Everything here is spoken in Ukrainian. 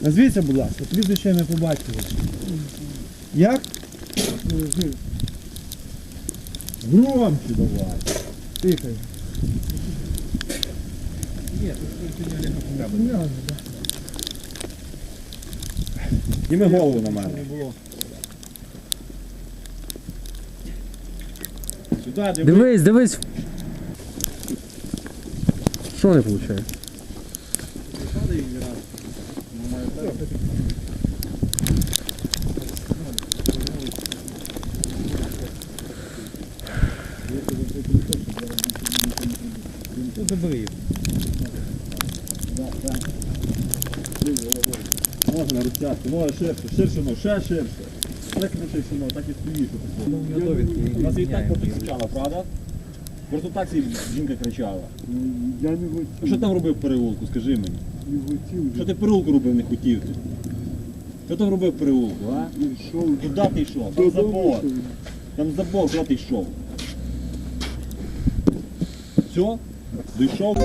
Назвіться, будь ласка, прізвище не побачили. Як? Громче давай. Тихо. Зніми голову на мене. Сюди, диви. Дивись, дивись. Що не виходить? Ну, забери. Можна розтяжку, ну ширше, ширше, ну ще ширше. Так не ширше, ну так і стоїш. У нас і так кричала, правда? Просто так жінка кричала. Я не що там робив в переулку, скажи мені? Що ти переулку робив, не хотів ти? Що ти робив переулку, а? Йшов Куди ти йшов? Там забор. Там забор, куди ти йшов? Все? Дійшов?